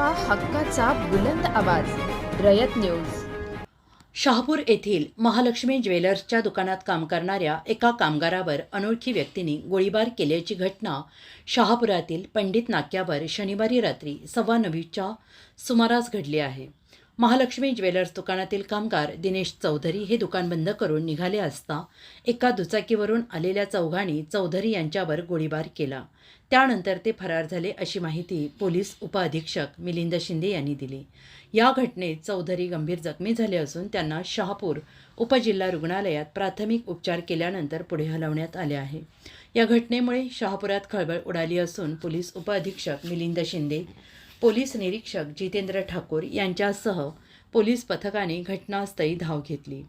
हक्काचा बुलंद आवाज. रयत न्यूज. शहापूर येथील महालक्ष्मी ज्वेलर्सच्या दुकानात काम करणाऱ्या एका कामगारावर अनोळखी व्यक्तीने गोळीबार केल्याची घटना शहापुरातील पंडित नाक्यावर शनिवारी रात्री सव्वा नवीच्या सुमारास घडली आहे. महालक्ष्मी ज्वेलर्स दुकानातील कामगार दिनेश चौधरी हे दुकान बंद करून निघाले असता एका दुचाकीवरून आलेल्या चौघांनी चौधरी यांच्यावर गोळीबार केला. त्यानंतर ते फरार झाले अशी माहिती पोलीस उपअधीक्षक मिलिंद शिंदे यांनी दिली. या घटनेत चौधरी गंभीर जखमी झाले असून त्यांना शहापूर उपजिल्हा रुग्णालयात प्राथमिक उपचार केल्यानंतर पुढे हलवण्यात आले आहे. या घटनेमुळे शहापुरात खळबळ उडाली असून पोलीस उपअधीक्षक मिलिंद शिंदे पोलीस निरीक्षक जितेंद्र ठाकूर यांच्यासह पोलीस पथकाने घटनास्थळी धाव घेतली.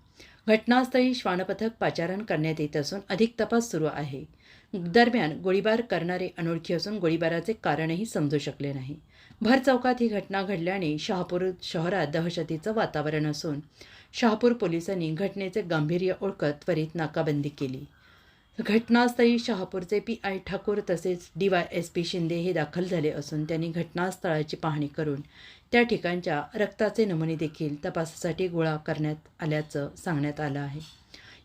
घटनास्थळी श्वानपथक पाचारण करण्यात येत असून अधिक तपास सुरू आहे. दरम्यान गोळीबार करणारे अनोळखी असून गोळीबाराचे कारणही समजू शकले नाही. भर चौकात ही घटना घडल्याने शहापूर शहरात दहशतीचं वातावरण असून शहापूर पोलिसांनी घटनेचे गांभीर्य ओळखत त्वरित नाकाबंदी केली. घटनास्थळी शहापूरचे पी आय ठाकूर तसेच D Y S P Shinde हे दाखल झाले असून त्यांनी घटनास्थळाची पाहणी करून त्या ठिकाणच्या रक्ताचे नमुने देखील तपासासाठी गोळा करण्यात आल्याचं सांगण्यात आलं आहे.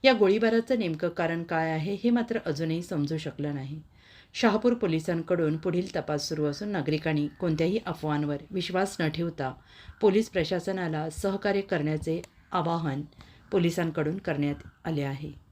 या गोळीबाराचं नेमकं कारण काय आहे हे मात्र अजूनही समजू शकलं नाही. शहापूर पोलिसांकडून पुढील तपास सुरू असून नागरिकांनी कोणत्याही अफवांवर विश्वास न ठेवता पोलीस प्रशासनाला सहकार्य करण्याचे आवाहन पोलिसांकडून करण्यात आले आहे.